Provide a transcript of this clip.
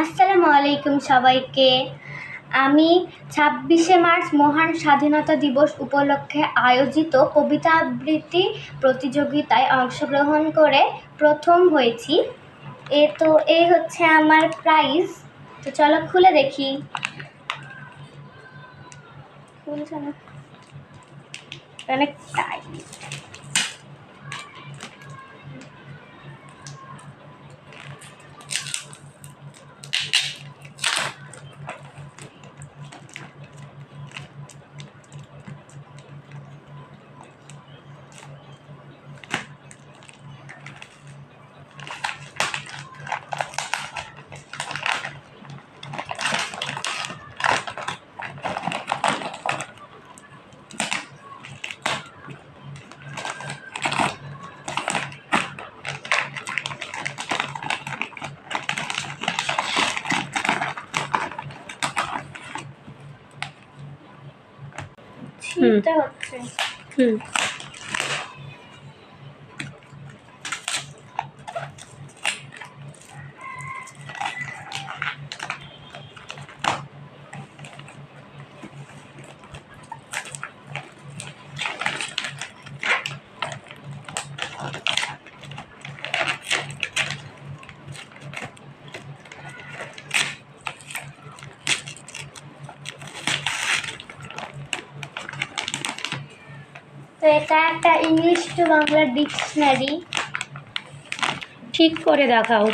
আসসালামু আলাইকুম সবাইকে। আমি ছাব্বিশে মার্চ মহান স্বাধীনতা দিবস উপলক্ষে আয়োজিত কবিতা আবৃত্তি প্রতিযোগিতায় অংশগ্রহণ করে প্রথম হয়েছি। এ তো এই হচ্ছে আমার প্রাইজ তো চলো খুলে দেখি। খুলছে না। অনেক টাইট 嗯。嗯。তো এটা একটা ইংলিশ টু বাংলা ডিকশনারি। ঠিক করে দেখাও।